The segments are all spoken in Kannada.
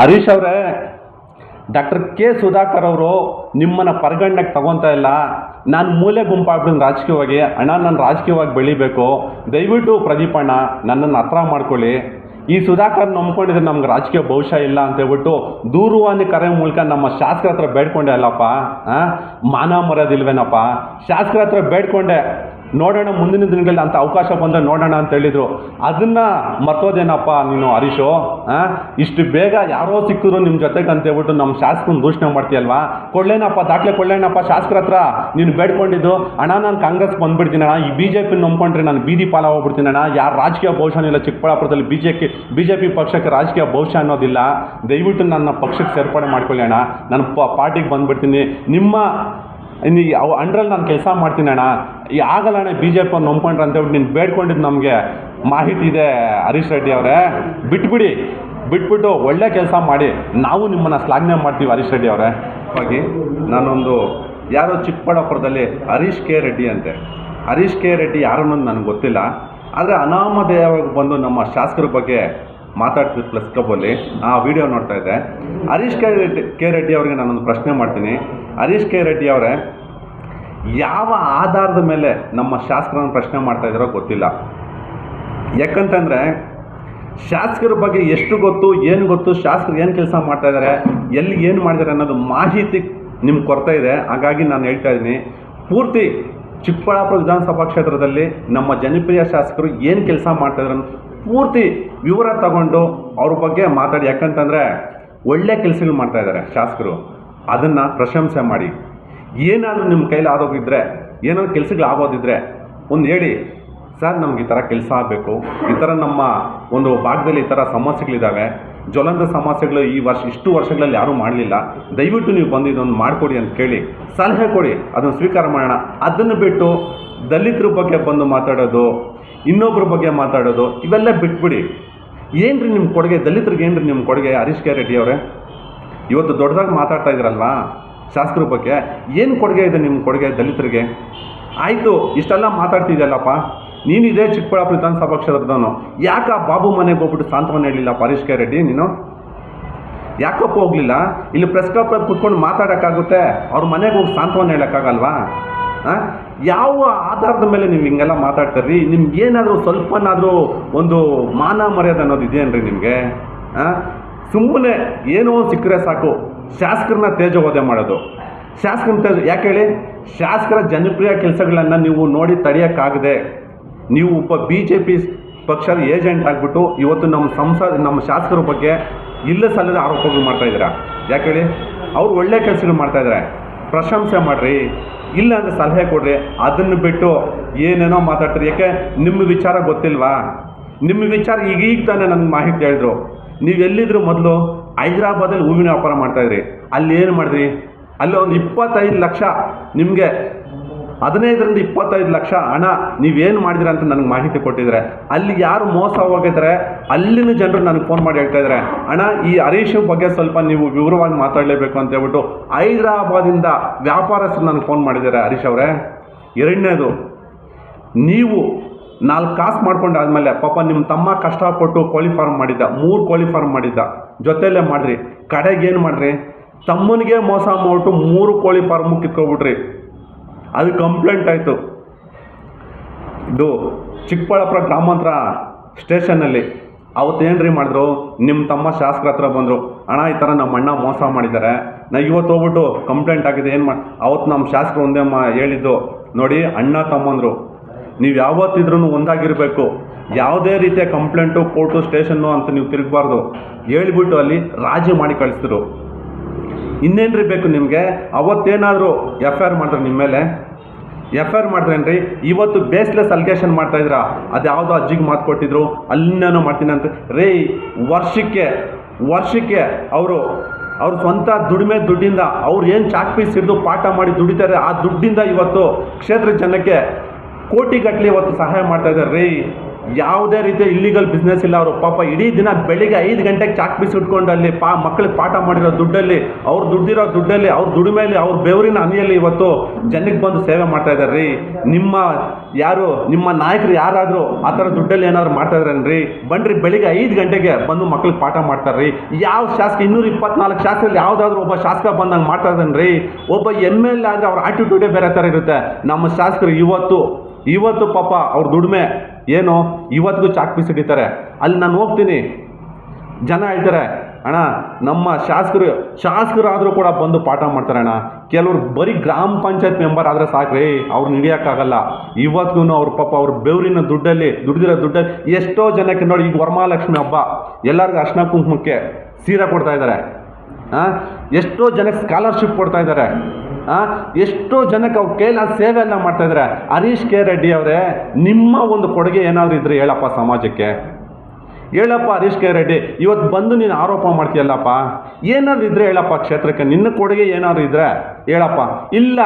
ಹರೀಶ್ ಅವರೇ, ಡಾಕ್ಟರ್ ಕೆ ಸುಧಾಕರ್ ಅವರು ನಿಮ್ಮನ್ನು ಪರಿಗಣನೆಗೆ ತಗೊತಾ ಇಲ್ಲ. ನಾನು ಮೂಲೆ ಗುಂಪಾಗ್ಬಿಟ್ಟು ರಾಜಕೀಯವಾಗಿ, ಅಣ್ಣ ನಾನು ರಾಜಕೀಯವಾಗಿ ಬೆಳಿಬೇಕು. ದಯವಿಟ್ಟು ಪ್ರದೀಪ್ ಅಣ್ಣ, ನನ್ನನ್ನು ಹತ್ರ ಮಾಡ್ಕೊಳ್ಳಿ. ಈ ಸುಧಾಕರ್ ನಂಬ್ಕೊಂಡಿದ್ರೆ ನಮ್ಗೆ ರಾಜಕೀಯ ಭವಿಷ್ಯ ಇಲ್ಲ ಅಂತ ಹೇಳ್ಬಿಟ್ಟು ದೂರವಾಣಿ ಕರೆ ಮೂಲಕ ನಮ್ಮ ಶಾಸಕರ ಹತ್ರ ಬೇಡ್ಕೊಂಡೆ ಅಲ್ಲಪ್ಪ? ಮಾನ ಮರ್ಯಾದಿಲ್ವೇನಪ್ಪ ಶಾಸಕರ ಹತ್ರ ಬೇಡ್ಕೊಂಡೆ. ನೋಡೋಣ ಮುಂದಿನ ದಿನಗಳಲ್ಲಿ ಅಂತ ಅವಕಾಶ ಬಂದರೆ ನೋಡೋಣ ಅಂತ ಹೇಳಿದರು. ಅದನ್ನು ಮರ್ತೋದೇನಪ್ಪ ನೀನು ಹರೀಶು ಇಷ್ಟು ಬೇಗ ಯಾರೋ ಸಿಕ್ಕಿದ್ರು ನಿಮ್ಮ ಜೊತೆಗೆ ಅಂತ ಹೇಳ್ಬಿಟ್ಟು ನಮ್ಮ ಶಾಸಕನ ದೂಷಣೆ ಮಾಡ್ತೀಯಲ್ವಾ? ಕೊಡ್ಲೇನಪ್ಪ ದಾಖಲೆ ಕೊಡ್ಲೇನಪ್ಪ ಶಾಸಕರ ಹತ್ರ ನೀನು ಬೇಡ್ಕೊಂಡಿದ್ದು. ಅಣ್ಣ, ನಾನು ಕಾಂಗ್ರೆಸ್ ಬಂದ್ಬಿಡ್ತೀನಿ ಅಣ್ಣ. ಈ ಬಿ ಜೆ ಪಿ ನಂಬ್ಕೊಂಡ್ರೆ ನಾನು ಬೀದಿ ಪಾಲ ಹೋಗ್ಬಿಡ್ತೀನಿ ಅಣ್ಣ. ಯಾರು ರಾಜಕೀಯ ಭವಿಷ್ಯ ಇಲ್ಲ, ಚಿಕ್ಕಬಳ್ಳಾಪುರದಲ್ಲಿ B J B J P ಪಕ್ಷಕ್ಕೆ ರಾಜಕೀಯ ಭವಿಷ್ಯ ಅನ್ನೋದಿಲ್ಲ. ದಯವಿಟ್ಟು ನನ್ನ ಪಕ್ಷಕ್ಕೆ ಸೇರ್ಪಡೆ ಮಾಡ್ಕೊಳ್ಳೋಣ ನಾನು ಪಾರ್ಟಿಗೆ ಬಂದ್ಬಿಡ್ತೀನಿ. ನಿಮ್ಮ ಇನ್ನು ಅವು ಅಂಡ್ರಲ್ಲಿ ನಾನು ಕೆಲಸ ಮಾಡ್ತೀನಿ ಅಣ್ಣ. ಈ ಆಗಲ್ಲ ಅಣ್ಣ ಬಿ ಜೆ ಪಿ ಅವ್ರು ನಂಬ್ಕೊಂಡ್ರೆ ಅಂತ ಹೇಳ್ಬಿಟ್ಟು ನೀನು ಬೇಡ್ಕೊಂಡಿದ್ದು ನಮಗೆ. ಮಾಹಿತಿ ಇದೆ ಹರೀಶ್ ರೆಡ್ಡಿ ಅವರೇ. ಬಿಟ್ಬಿಡಿ. ಬಿಟ್ಬಿಟ್ಟು ಒಳ್ಳೆ ಕೆಲಸ ಮಾಡಿ. ನಾವು ನಿಮ್ಮನ್ನು ಶ್ಲಾಘನೆ ಮಾಡ್ತೀವಿ ಹರೀಶ್ ರೆಡ್ಡಿ ಅವರೇ. ಹಾಗಾಗಿ ನಾನೊಂದು ಯಾರೋ ಚಿಕ್ಕಬಳ್ಳಾಪುರದಲ್ಲಿ ಹರೀಶ್ ಕೆ ರೆಡ್ಡಿ ಅಂತೆ. ಹರೀಶ್ ಕೆ ರೆಡ್ಡಿ ಯಾರು ಅನ್ನೋದು ನನಗೆ ಗೊತ್ತಿಲ್ಲ. ಆದರೆ ಅನಾಮಧೇಯವಾಗಿ ಬಂದು ನಮ್ಮ ಶಾಸಕರ ಬಗ್ಗೆ ಮಾತಾಡ್ತಿದ್ದು ಪ್ಲಸ್ ಕಬ್ಬಲ್ಲಿ ಆ ವಿಡಿಯೋ ನೋಡ್ತಾ ಇದ್ದೆ. ಹರೀಶ್ ಕೆ ರೆಡ್ಡಿ ಕೆ ರೆಡ್ಡಿ ಅವರಿಗೆ ನಾನೊಂದು ಪ್ರಶ್ನೆ ಮಾಡ್ತೀನಿ. ಹರೀಶ್ ಕೆ ರೆಡ್ಡಿ ಅವರೇ, ಯಾವ ಆಧಾರದ ಮೇಲೆ ನಮ್ಮ ಶಾಸಕರನ್ನು ಪ್ರಶ್ನೆ ಮಾಡ್ತಾ ಇದ್ದಾರೋ ಗೊತ್ತಿಲ್ಲ. ಯಾಕಂತಂದರೆ, ಶಾಸಕರ ಬಗ್ಗೆ ಎಷ್ಟು ಗೊತ್ತು, ಏನು ಗೊತ್ತು, ಶಾಸಕರು ಏನು ಕೆಲಸ ಮಾಡ್ತಾ ಇದ್ದಾರೆ, ಎಲ್ಲಿ ಏನು ಮಾಡಿದ್ದಾರೆ ಅನ್ನೋದು ಮಾಹಿತಿ ನಿಮ್ಗೆ ಕೊರತೆ ಇದೆ. ಹಾಗಾಗಿ ನಾನು ಹೇಳ್ತಾ ಇದ್ದೀನಿ, ಪೂರ್ತಿ ಚಿಕ್ಕಬಳ್ಳಾಪುರ ವಿಧಾನಸಭಾ ಕ್ಷೇತ್ರದಲ್ಲಿ ನಮ್ಮ ಜನಪ್ರಿಯ ಶಾಸಕರು ಏನು ಕೆಲಸ ಮಾಡ್ತಾ ಇದ್ದಾರೆ ಅನ್ನೋದು ಪೂರ್ತಿ ವಿವರ ತಗೊಂಡು ಅವ್ರ ಬಗ್ಗೆ ಮಾತಾಡಿ. ಯಾಕಂತಂದರೆ, ಒಳ್ಳೆ ಕೆಲಸಗಳು ಮಾಡ್ತಾ ಇದ್ದಾರೆ ಶಾಸಕರು. ಅದನ್ನು ಪ್ರಶಂಸೆ ಮಾಡಿ. ಏನಾದರೂ ನಿಮ್ಮ ಕೈಲಿ ಆಗೋಗಿದ್ರೆ ಏನಾದ್ರು ಕೆಲಸಗಳು ಆಗೋದಿದ್ರೆ ಒಂದು ಹೇಳಿ, ಸರ್, ನಮ್ಗೆ ಈ ಥರ ಕೆಲಸ ಆಗಬೇಕು. ಈ ಥರ ನಮ್ಮ ಒಂದು ಭಾಗದಲ್ಲಿ ಈ ಥರ ಸಮಸ್ಯೆಗಳಿದ್ದಾವೆ ಜ್ವಲಂತ ಸಮಸ್ಯೆಗಳು ಈ ವರ್ಷ, ಇಷ್ಟು ವರ್ಷಗಳಲ್ಲಿ ಯಾರೂ ಮಾಡಲಿಲ್ಲ. ದಯವಿಟ್ಟು ನೀವು ಬಂದು ಇದೊಂದು ಮಾಡಿಕೊಡಿ ಅಂತ ಕೇಳಿ, ಸಲಹೆ ಕೊಡಿ, ಅದನ್ನು ಸ್ವೀಕಾರ ಮಾಡೋಣ. ಅದನ್ನು ಬಿಟ್ಟು ದಲಿತರ ಬಗ್ಗೆ ಬಂದು ಮಾತಾಡೋದು ಇನ್ನೊಬ್ಬರ ಬಗ್ಗೆ ಮಾತಾಡೋದು, ಇವೆಲ್ಲ ಬಿಟ್ಬಿಡಿ. ಏನು ರೀ ನಿಮ್ಮ ಕೊಡುಗೆ? ದಲಿತರಿಗೆ ಏನು ರೀ ನಿಮ್ಮ ಕೊಡುಗೆ? ಹರೀಶ್ ಕೆ ರೆಡ್ಡಿ ಅವರೇ? ಇವತ್ತು ದೊಡ್ಡದಾಗಿ ಮಾತಾಡ್ತಾ ಇದ್ರಲ್ವಾ ಶಾಸಕರ ಬಗ್ಗೆ ಏನು ಕೊಡುಗೆ ಇದೆ ನಿಮ್ಮ ಕೊಡುಗೆ ದಲಿತರಿಗೆ? ಆಯಿತು, ಇಷ್ಟೆಲ್ಲ ಮಾತಾಡ್ತಿದ್ಯಲ್ಲಪ್ಪ. ನೀನು ಇದೇ ಚಿಕ್ಕಬಳ್ಳಾಪುರ ವಿಧಾನಸಭಾ ಕ್ಷೇತ್ರದವನು. ಯಾಕೆ ಬಾಬು ಮನೆಗೆ ಹೋಗ್ಬಿಟ್ಟು ಸಾಂತ್ವನ ಹೇಳಿಲ್ಲ ಪರೇಶ್ ಕೆ ರೆಡ್ಡಿ ನೀನು? ಯಾಕಪ್ಪ ಹೋಗ್ಲಿಲ್ಲ? ಇಲ್ಲಿ ಪ್ರೆಸ್ ಕ್ಲಬ್ ಕುತ್ಕೊಂಡು ಮಾತಾಡೋಕ್ಕಾಗುತ್ತೆ. ಅವ್ರ ಮನೆಗೆ ಹೋಗಿ ಸಾಂತ್ವನ ಹೇಳೋಕ್ಕಾಗಲ್ವಾ? ಹಾಂ ಯಾವ ಆಧಾರದ ಮೇಲೆ ನೀವು ಹಿಂಗೆಲ್ಲ ಮಾತಾಡ್ತೀರಿ ನಿಮ್ಗೆ ಏನಾದರೂ ಸ್ವಲ್ಪನಾದರೂ ಒಂದು ಮಾನ ಮರ್ಯಾದೆ ಅನ್ನೋದು ಇದೆಯೇನ್ರಿ ನಿಮಗೆ? ಸುಮ್ಮನೆ ಏನೋ ಸಿಕ್ಕರೆ ಸಾಕು. ಶಾಸಕರನ್ನ ತೇಜೋವಧೆ ಮಾಡೋದು. ಶಾಸಕರ ತೇಜ, ಯಾಕೆ ಹೇಳಿ? ಶಾಸಕರ ಜನಪ್ರಿಯ ಕೆಲಸಗಳನ್ನು ನೀವು ನೋಡಿ ತಡೆಯೋಕ್ಕಾಗದೆ, ನೀವು ಒಬ್ಬ ಬಿ ಜೆ ಪಿ ಪಕ್ಷದ ಏಜೆಂಟ್ ಆಗಿಬಿಟ್ಟು ಇವತ್ತು ನಮ್ಮ ಸಂಸದ, ನಮ್ಮ ಶಾಸಕರ ಬಗ್ಗೆ ಇಲ್ಲ ಸಲ್ಲದ ಆರೋಪಗಳು ಮಾಡ್ತಾ ಇದ್ದೀರಾ? ಯಾಕೆ ಹೇಳಿ? ಅವ್ರು ಒಳ್ಳೆ ಕೆಲಸಗಳು ಮಾಡ್ತಾಯಿದ್ದಾರೆ ಪ್ರಶಂಸೆ ಮಾಡಿರಿ. ಇಲ್ಲ ಅಂದರೆ ಸಲಹೆ ಕೊಡ್ರಿ. ಅದನ್ನು ಬಿಟ್ಟು ಏನೇನೋ ಮಾತಾಡ್ತೀರಿ. ಯಾಕೆ? ನಿಮ್ಮ ವಿಚಾರ ಗೊತ್ತಿಲ್ವಾ? ನಿಮ್ಮ ವಿಚಾರ ಈಗೀಗ ಈಗ ತಾನೇ ನನಗೆ ಮಾಹಿತಿ ಹೇಳಿದ್ರು. ನೀವು ಎಲ್ಲಿದ್ರು ಮೊದಲು ಹೈದ್ರಾಬಾದಲ್ಲಿ ಹೂವಿನ ವ್ಯಾಪಾರ ಮಾಡ್ತಾಯಿದ್ರಿ ಅಲ್ಲಿ ಏನು ಮಾಡಿದ್ರಿ? ಅಲ್ಲಿ ಒಂದು ಇಪ್ಪತ್ತೈದು ಲಕ್ಷ ನಿಮಗೆ ಹದಿನೈದರಿಂದ ಇಪ್ಪತ್ತೈದು ಲಕ್ಷ ಹಣ ನೀವೇನು ಮಾಡಿದಿರ ಅಂತ ನನಗೆ ಮಾಹಿತಿ ಕೊಟ್ಟಿದ್ದಾರೆ ಅಲ್ಲಿ ಯಾರು ಮೋಸ ಹೋಗಿದ್ದಾರೆ ಅಲ್ಲಿನ ಜನರು ನನಗೆ ಫೋನ್ ಮಾಡಿ ಹೇಳ್ತಾ ಇದ್ದಾರೆ ಹಣ ಈ ಹರೀಶ್ ಬಗ್ಗೆ ಸ್ವಲ್ಪ ನೀವು ವಿವರವಾಗಿ ಮಾತಾಡಲೇಬೇಕು ಅಂತ ಹೇಳ್ಬಿಟ್ಟು ಹೈದ್ರಾಬಾದಿಂದ ವ್ಯಾಪಾರಸ್ಥರು ನನಗೆ ಫೋನ್ ಮಾಡಿದ್ದಾರೆ ಹರೀಶ್ ಅವರೇ. ಎರಡನೇದು, ನೀವು ನಾಲ್ಕು ಕಾಸು ಮಾಡ್ಕೊಂಡು ಆದಮೇಲೆ ಪಾಪ ನಿಮ್ಮ ತಮ್ಮ ಕಷ್ಟಪಟ್ಟು ಕೋಳಿ ಫಾರ್ಮ್ ಮಾಡಿದ್ದ, ಮೂರು ಕೋಳಿ ಫಾರ್ಮ್ ಮಾಡಿದ್ದ. ಜೊತೆಯಲ್ಲೇ ಮಾಡಿರಿ ಕಡೆಗೇನು ಮಾಡಿರಿ? ತಮ್ಮನಿಗೆ ಮೋಸ ಮಾಡಿಬಿಟ್ಟು ಮೂರು ಕೋಳಿ ಫಾರ್ಮು ಕಿತ್ಕೊಬಿಟ್ರಿ. ಅದು ಕಂಪ್ಲೇಂಟ್ ಆಯಿತು. ಇದು ಚಿಕ್ಕಬಳ್ಳಾಪುರ ಗ್ರಾಮಾಂತರ ಸ್ಟೇಷನ್ನಲ್ಲಿ ಅವತ್ತೇನು ರೀ ಮಾಡಿದ್ರು? ನಿಮ್ಮ ತಮ್ಮ ಶಾಸಕರ ಹತ್ರ ಬಂದರು. ಅಣ್ಣ, ಈ ಥರ ನಮ್ಮ ಅಣ್ಣ ಮೋಸ ಮಾಡಿದ್ದಾರೆ. ನಾ ಇವತ್ತು ಹೋಗ್ಬಿಟ್ಟು ಕಂಪ್ಲೇಂಟ್ ಆಗಿದೆ ಏನು ಮಾಡಿ ಅವತ್ತು ನಮ್ಮ ಶಾಸಕರು ಒಂದೇ ಮಾ, ಹೇಳಿದ್ದು, ನೋಡಿ, ಅಣ್ಣ ತಮ್ಮಂದರು. ನೀವು ಯಾವತ್ತಿದ್ರೂ ಒಂದಾಗಿರಬೇಕು. ಯಾವುದೇ ರೀತಿಯ ಕಂಪ್ಲೇಂಟು ಕೋರ್ಟು ಸ್ಟೇಷನ್ನು ಅಂತ ನೀವು ತಿರುಗಬಾರ್ದು. ಹೇಳ್ಬಿಟ್ಟು ಅಲ್ಲಿ ರಾಜಿ ಮಾಡಿ ಕಳಿಸಿದ್ರು ಇನ್ನೇನ್ರಿ ಬೇಕು ನಿಮಗೆ? ಅವತ್ತೇನಾದರೂ ಎಫ್ ಐ ಆರ್ ಮಾಡಿದ್ರೆ ನಿಮ್ಮ ಮೇಲೆ? ಎಫ್ ಐ ಆರ್ ಮಾಡಿದ್ರೇನ್ರಿ ಇವತ್ತು ಬೇಸ್ಲೆಸ್ ಅಲ್ಗೇಷನ್ ಮಾಡ್ತಾ ಇದ್ದೀರಾ? ಅದು ಯಾವುದೋ ಅಜ್ಜಿಗೆ ಮಾತು ಕೊಟ್ಟಿದ್ರು ಅಲ್ಲಿನೇನೋ ಮಾಡ್ತೀನಿ ಅಂತ. ರೇ, ವರ್ಷಕ್ಕೆ ವರ್ಷಕ್ಕೆ ಅವರು, ಅವ್ರ ಸ್ವಂತ ದುಡಿಮೆ ದುಡ್ಡಿಂದ ಅವ್ರು ಏನು ಚಾಕ್ ಪೀಸ್ ಹಿಡಿದು ಪಾಠ ಮಾಡಿ ದುಡಿತಾರೆ, ಆ ದುಡ್ಡಿಂದ ಇವತ್ತು ಕ್ಷೇತ್ರ ಜನಕ್ಕೆ ಕೋಟಿಗಟ್ಟಲೆ ಇವತ್ತು ಸಹಾಯ ಮಾಡ್ತಾ ಇದ್ದಾರೆ. ರೀ, ಯಾವುದೇ ರೀತಿಯ ಇಲ್ಲಿಗಲ್ ಬಿಸ್ನೆಸ್ ಇಲ್ಲ ಅವರು. ಪಾಪ ಇಡೀ ದಿನ ಬೆಳಿಗ್ಗೆ ಐದು ಗಂಟೆಗೆ ಚಾಕ್ ಬೀಸ್ ಇಟ್ಕೊಂಡು ಅಲ್ಲಿ ಪಾ ಮಕ್ಕಳಿಗೆ ಪಾಠ ಮಾಡಿರೋ ದುಡ್ಡಲ್ಲಿ, ಅವ್ರು ದುಡ್ಡಿರೋ ದುಡ್ಡಲ್ಲಿ, ಅವ್ರ ದುಡಿಮೆಯಲ್ಲಿ ಅವ್ರ ಬೆವರಿನ ಹನಿಯಲ್ಲಿ ಇವತ್ತು ಜನಕ್ಕೆ ಬಂದು ಸೇವೆ ಮಾಡ್ತಾ ಇದ್ದಾರೆ. ರೀ, ನಿಮ್ಮ ಯಾರು, ನಿಮ್ಮ ನಾಯಕರು ಯಾರಾದರೂ ಆ ಥರ ದುಡ್ಡಲ್ಲಿ ಏನಾದ್ರು ಮಾಡ್ತಾ ಇದ್ರೇನ್ರಿ ಬನ್ರಿ, ಬೆಳಿಗ್ಗೆ ಐದು ಗಂಟೆಗೆ ಬಂದು ಮಕ್ಳಿಗೆ ಪಾಠ ಮಾಡ್ತಾರ್ರಿ ಯಾವ ಶಾಸಕ, ಇನ್ನೂರ ಇಪ್ಪತ್ನಾಲ್ಕು ಶಾಸಕರಲ್ಲಿ ಯಾವುದಾದ್ರೂ ಒಬ್ಬ ಶಾಸಕ ಬಂದಂಗೆ ಮಾಡ್ತಾ ರೀ ಒಬ್ಬ ಎಂ ಎಲ್ ಎ ಆದರೆ ಅವ್ರ ಆಟಿಟ್ಯೂಡೇ ಬೇರೆ ಥರ ಇರುತ್ತೆ. ನಮ್ಮ ಶಾಸಕರು ಇವತ್ತು ಇವತ್ತು ಪಾಪ ಅವ್ರ ದುಡಿಮೆ ಏನು? ಇವತ್ತಿಗೂ ಚಾಕ್ ಪೀಸ್ ಹಿಡಿತಾರೆ. ಅಲ್ಲಿ ನಾನು ಹೋಗ್ತೀನಿ. ಜನ ಹೇಳ್ತಾರೆ, ಅಣ್ಣ, ನಮ್ಮ ಶಾಸಕರು ಶಾಸಕರಾದರೂ ಕೂಡ ಬಂದು ಪಾಠ ಮಾಡ್ತಾರೆ ಅಣ್ಣ. ಕೆಲವರು ಬರೀ ಗ್ರಾಮ ಪಂಚಾಯತ್ ಮೆಂಬರ್ ಆದರೆ ಸಾಕ್ರಿ ಅವ್ರನ್ನ ಹಿಡಿಯೋಕ್ಕಾಗಲ್ಲ. ಇವತ್ತಿಗೂ ಅವ್ರ ಪಾಪ ಅವ್ರ ಬೆವರಿನ ದುಡ್ಡಲ್ಲಿ, ದುಡ್ದಿರೋ ದುಡ್ಡಲ್ಲಿ ಎಷ್ಟೋ ಜನಕ್ಕೆ ನೋಡಿ ಈಗ ವರಮಹಾಲಕ್ಷ್ಮಿ ಹಬ್ಬ. ಎಲ್ಲರಿಗೂ ಅರ್ಶನ ಕುಂಕುಮಕ್ಕೆ ಸೀರೆ ಕೊಡ್ತಾ ಇದ್ದಾರೆ. ಆ? ಎಷ್ಟೋ ಜನಕ್ಕೆ ಸ್ಕಾಲರ್ಶಿಪ್ ಕೊಡ್ತಾ ಇದ್ದಾರೆ? ಎಷ್ಟೋ ಜನಕ್ಕೆ ಅವ್ರ ಕೈಲಾದ ಸೇವೆ ಎಲ್ಲ ಮಾಡ್ತಾ ಇದ್ದಾರೆ ಹರೀಶ್ ಕೆ ರೆಡ್ಡಿ ಅವರೇ, ನಿಮ್ಮ ಒಂದು ಕೊಡುಗೆ ಏನಾದರೂ ಇದ್ರೆ ಹೇಳಪ್ಪ ಸಮಾಜಕ್ಕೆ. ಹೇಳಪ್ಪ ಹರೀಶ್ ಕೆ ರೆಡ್ಡಿ ಇವತ್ತು ಬಂದು ನೀನು ಆರೋಪ ಮಾಡ್ತೀಯಲ್ಲಪ್ಪ. ಏನಾದ್ರು ಇದ್ರೆ ಹೇಳಪ್ಪ ಕ್ಷೇತ್ರಕ್ಕೆ, ನಿನ್ನ ಕೊಡುಗೆ ಏನಾದ್ರು ಇದ್ರೆ ಹೇಳಪ್ಪ. ಇಲ್ಲ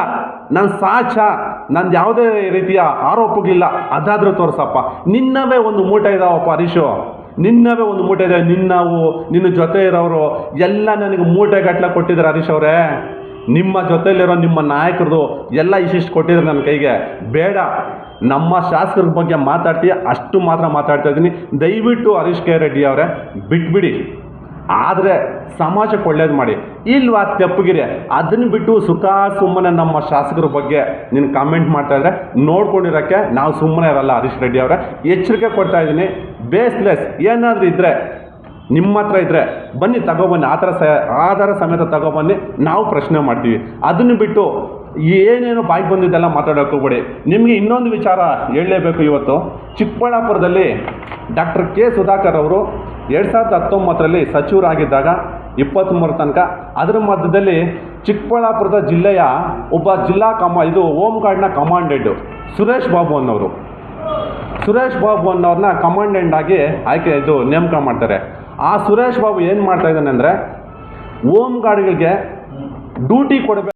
ನನ್ನ ಸಾಚ ನಂದು ಯಾವುದೇ ರೀತಿಯ ಆರೋಪಗಳಿಲ್ಲ, ಅದಾದರೂ ತೋರಿಸಪ್ಪ. ನಿನ್ನವೇ ಒಂದು ಮೂಟೆ ಇದಾವಪ್ಪ ಹರೀಶು. ನಿನ್ನವೇ ಒಂದು ಮೂಟೆ ಇದೆ. ನಿನ್ನವು, ನಿನ್ನ ಜೊತೆ ಇರೋರು, ಎಲ್ಲ ನನಗೆ ಮೂಟೆ ಗಟ್ಟಲೆ ಕೊಟ್ಟಿದ್ದಾರೆ ಹರೀಶ್ ಅವರೇ. ನಿಮ್ಮ ಜೊತೆಯಲ್ಲಿರೋ ನಿಮ್ಮ ನಾಯಕರದು ಎಲ್ಲ ಇಷ್ಟಿಷ್ಟು ಕೊಟ್ಟಿದ್ದಾರೆ ನನ್ನ ಕೈಗೆ. ಬೇಡ, ನಮ್ಮ ಶಾಸಕರ ಬಗ್ಗೆ ಮಾತಾಡ್ತೀಯ, ಅಷ್ಟು ಮಾತ್ರ ಮಾತಾಡ್ತಾ ಇದ್ದೀನಿ. ದಯವಿಟ್ಟು ಹರೀಶ್ ಕೆ ರೆಡ್ಡಿ ಅವರೇ, ಬಿಟ್ಬಿಡಿ. ಆದರೆ ಸಮಾಜಕ್ಕೆ ಒಳ್ಳೇದು ಮಾಡಿ. ಇಲ್ವಾ ತೆಪ್ಪಗಿರಿ. ಅದನ್ನು ಬಿಟ್ಟು ಸುಖ ಸುಮ್ಮನೆ ನಮ್ಮ ಶಾಸಕರ ಬಗ್ಗೆ ನೀನು ಕಾಮೆಂಟ್ ಮಾಡ್ತಾ ಇದ್ರೆ ನೋಡ್ಕೊಂಡಿರೋಕ್ಕೆ ನಾವು ಸುಮ್ಮನೆ ಇರಲ್ಲ ಹರೀಶ್ ರೆಡ್ಡಿ ಅವರೇ. ಎಚ್ಚರಿಕೆ ಕೊಡ್ತಾ ಇದ್ದೀನಿ. ಬೇಸ್ಲೆಸ್ ಏನಾದರೂ ಇದ್ದರೆ ನಿಮ್ಮ ಹತ್ರ ಇದ್ದರೆ ಬನ್ನಿ ತಗೊಬನ್ನಿ ಆ ಥರ ಸ ಆಧಾರ ಸಮೇತ ತಗೊಬನ್ನಿ ನಾವು ಪ್ರಶ್ನೆ ಮಾಡ್ತೀವಿ. ಅದನ್ನು ಬಿಟ್ಟು ಏನೇನು ಬಾಯಿಗೆ ಬಂದಿದ್ದೆಲ್ಲ ಮಾತಾಡೋಕೆ ಹೋಗ್ಬೇಡಿ ನಿಮಗೆ ಇನ್ನೊಂದು ವಿಚಾರ ಹೇಳಲೇಬೇಕು ಇವತ್ತು. ಚಿಕ್ಕಬಳ್ಳಾಪುರದಲ್ಲಿ ಡಾಕ್ಟರ್ ಕೆ ಸುಧಾಕರ್ ಅವರು ಎರಡು ಸಾವಿರದ ಹತ್ತೊಂಬತ್ತರಲ್ಲಿ ಸಚಿವರಾಗಿದ್ದಾಗ ಇಪ್ಪತ್ತ್ಮೂರು ತನಕ. ಅದರ ಮಧ್ಯದಲ್ಲಿ ಚಿಕ್ಕಬಳ್ಳಾಪುರದ ಜಿಲ್ಲೆಯ ಒಬ್ಬ ಜಿಲ್ಲಾ ಕಮಾ, ಇದು ಹೋಮ್ ಗಾರ್ಡ್ನ ಕಮಾಂಡೆಂಟು, ಸುರೇಶ್ ಬಾಬು ಅನ್ನೋರು. ಸುರೇಶ್ ಬಾಬು ಅನ್ನೋರನ್ನ ಕಮಾಂಡೆಂಟ್ ಆಗಿ ಆಯ್ಕೆ, ಇದು ನೇಮಕ ಮಾಡ್ತಾರೆ. ಆ ಸುರೇಶ್ ಬಾಬು ಏನು ಮಾಡ್ತಾ ಇದ್ದಾನೆ ಅಂದರೆ ಓಮ್ ಗಾರ್ಡ್ಗಳಿಗೆ ಡ್ಯೂಟಿ ಕೊಡಬೇಕು.